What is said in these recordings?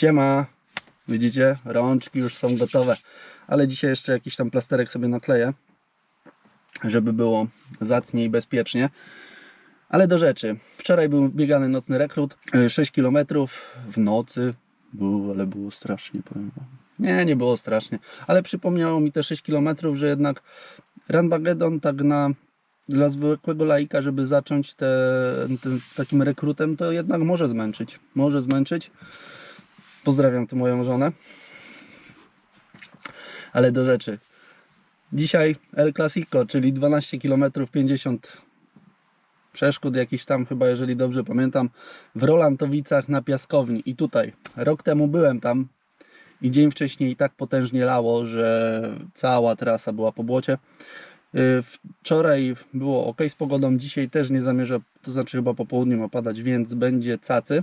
Siema. Widzicie? Rączki już są gotowe. Ale dzisiaj jeszcze jakiś tam plasterek sobie nakleję, żeby było zacnie i bezpiecznie. Ale do rzeczy. Wczoraj był biegany nocny rekrut. e, 6 km w nocy. Było, ale było strasznie, powiem wam. Nie, nie było strasznie. Ale przypomniało mi te 6 km, że jednak Ranbagedon tak na dla zwykłego laika, żeby zacząć te, ten, takim rekrutem, to jednak może zmęczyć. Może zmęczyć. Pozdrawiam tu moją żonę. Ale do rzeczy. Dzisiaj El Clasico, czyli 12 km 50 przeszkód jakiś tam chyba, jeżeli dobrze pamiętam, w Rolantowicach na piaskowni. I tutaj, rok temu byłem tam i dzień wcześniej tak potężnie lało, że cała trasa była po błocie. Yy, Wczoraj było ok z pogodą, dzisiaj też nie zamierza, to znaczy chyba po południu ma padać, więc będzie cacy.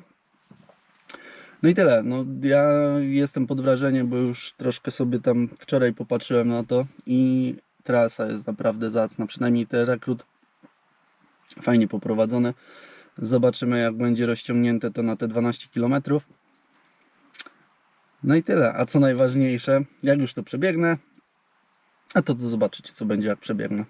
No i tyle. No, ja jestem pod wrażeniem, bo już troszkę sobie tam wczoraj popatrzyłem na to i trasa jest naprawdę zacna. Przynajmniej ten rekrut fajnie poprowadzony. Zobaczymy, jak będzie rozciągnięte to na te 12 km. No i tyle. A co najważniejsze, jak już to przebiegnę, a to, to zobaczycie, co będzie, jak przebiegnę.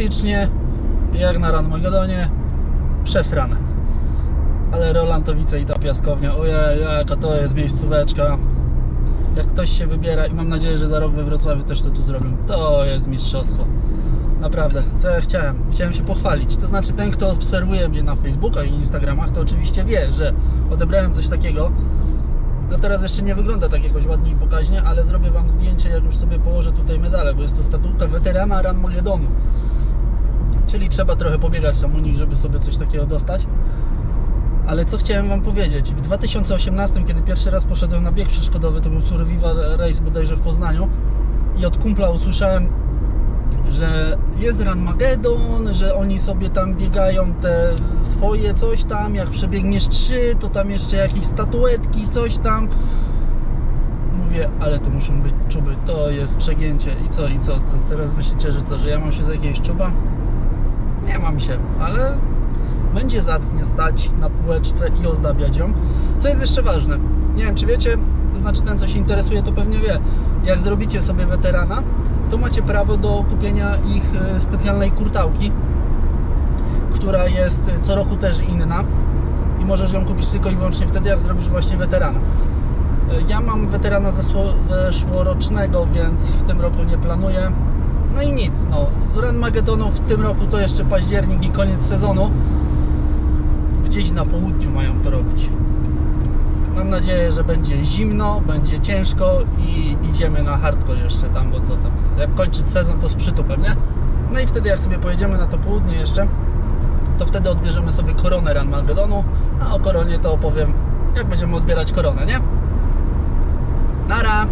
Klasycznie, jak na Ranmagedonie, przesrane. Ale Rolantowice i ta piaskownia, ojej, jaka to jest miejscóweczka. Jak ktoś się wybiera i mam nadzieję, że za rok we Wrocławiu też to tu zrobią, to jest mistrzostwo. Naprawdę, co ja chciałem? Chciałem się pochwalić. To znaczy ten, kto obserwuje mnie na Facebookach i Instagramach, to oczywiście wie, że odebrałem coś takiego, no teraz jeszcze nie wygląda tak jakoś ładnie i pokaźnie, ale zrobię Wam zdjęcie, jak już sobie położę tutaj medale, bo jest to statutka weterana Ranmagedonu. Czyli trzeba trochę pobiegać tam u nich, żeby sobie coś takiego dostać. Ale co chciałem Wam powiedzieć? W 2018, kiedy pierwszy raz poszedłem na bieg przeszkodowy, to był Survival Race bodajże w Poznaniu i od kumpla usłyszałem, że jest Ranmagedon, że oni sobie tam biegają te swoje coś tam, jak przebiegniesz trzy, to tam jeszcze jakieś statuetki, coś tam. Mówię, ale to muszą być czuby, to jest przegięcie. I co, i co? To teraz myślicie, że co, że ja mam się za jakiegoś czuba? Nie mam się, ale będzie zacnie stać na półeczce i ozdabiać ją. Co jest jeszcze ważne, nie wiem czy wiecie, to znaczy ten co się interesuje to pewnie wie, jak zrobicie sobie weterana, to macie prawo do kupienia ich e, specjalnej kurtałki, która jest e, co roku też inna i możesz ją kupić tylko i wyłącznie wtedy, jak zrobisz właśnie weterana. E, Ja mam weterana zeszło- zeszłorocznego, więc w tym roku nie planuję. No i nic, no. Z Renmagedonu w tym roku to jeszcze październik i koniec sezonu. Gdzieś na południu mają to robić. Mam nadzieję, że będzie zimno, będzie ciężko i idziemy na hardcore jeszcze tam, bo co tam. Jak kończyć sezon, to z przytupem, nie? No i wtedy jak sobie pojedziemy na to południe jeszcze, to wtedy odbierzemy sobie koronę Ranmagedonu, a o koronie to opowiem, jak będziemy odbierać koronę, nie? Nara!